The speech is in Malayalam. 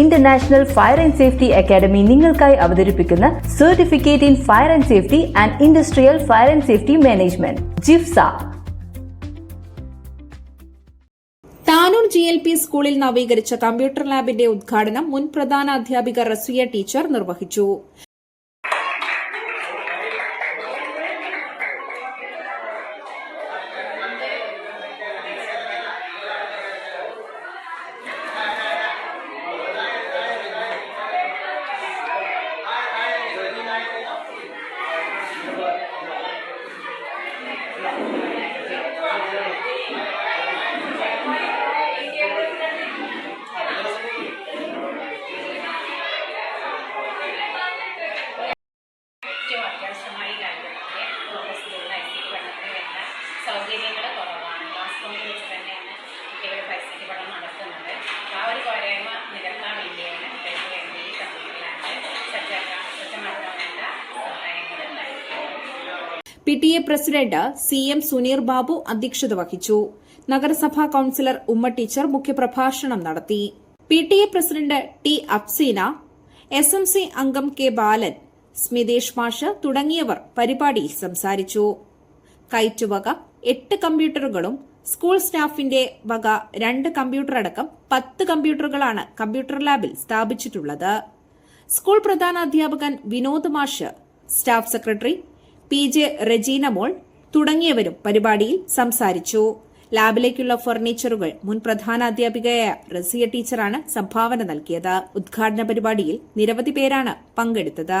International fire and safety academy നിങ്ങൾക്കായി അവതരിപ്പിക്കുന്ന certificate in fire and safety and industrial fire and safety management ജിഫ്സ. Tanur G L P സ്കൂളിൽ നവീകരിച്ച കമ്പ്യൂട്ടർ ലാബിന്റെ ഉദ്ഘാടനം മുൻ പ്രധാന അധ്യാപിക റസിയ ടീച്ചർ നിർവഹിച്ചു ഏറ്റവും അത്യാവശ്യമായി കാര്യങ്ങളൊക്കെ നമ്മുടെ സ്കൂളിൽ ഐ സി പഠനത്തിന് വേണ്ട സൗകര്യങ്ങൾ റൂമിൽ വെച്ച് തന്നെയാണ് കുട്ടികൾ ഐ പഠനം നടത്തുന്നത്. ആ ഒരു പോരായ്മ നികത്താൻ വേണ്ടിയാണ് കുട്ടികൾക്ക് വേണ്ടി ഈ കമ്പ്യൂട്ടർ ലാബ് സജ്ജമാക്കാൻ P T A president C M Suneer Babu അധ്യക്ഷത വഹിച്ചു. നഗരസഭാ കൌൺസിലർ ഉമ്മ ടീച്ചർ മുഖ്യപ്രഭാഷണം നടത്തി. P T A president T Afseena S M C അംഗം കെ ബാലൻ സ്മിതേഷ് മാഷ് തുടങ്ങിയവർ പരിപാടിയിൽ സംസാരിച്ചു. കയറ്റുവക എട്ട് കമ്പ്യൂട്ടറുകളും സ്കൂൾ സ്റ്റാഫിന്റെ വക രണ്ട് കമ്പ്യൂട്ടർ അടക്കം പത്ത് കമ്പ്യൂട്ടറുകളാണ് കമ്പ്യൂട്ടർ ലാബിൽ സ്ഥാപിച്ചിട്ടുള്ളത്. സ്കൂൾ പ്രധാന അധ്യാപകൻ വിനോദ് മാഷ് staff secretary P J Regina Mol തുടങ്ങിയവരും പരിപാടിയിൽ സംസാരിച്ചു. ലാബിലേക്കുള്ള ഫർണിച്ചറുകൾ മുൻ പ്രധാന അധ്യാപികയായ റസിയ ടീച്ചറാണ് സംഭാവന നൽകിയത്. ഉദ്ഘാടന പരിപാടിയിൽ നിരവധി പേരാണ് പങ്കെടുത്തത്.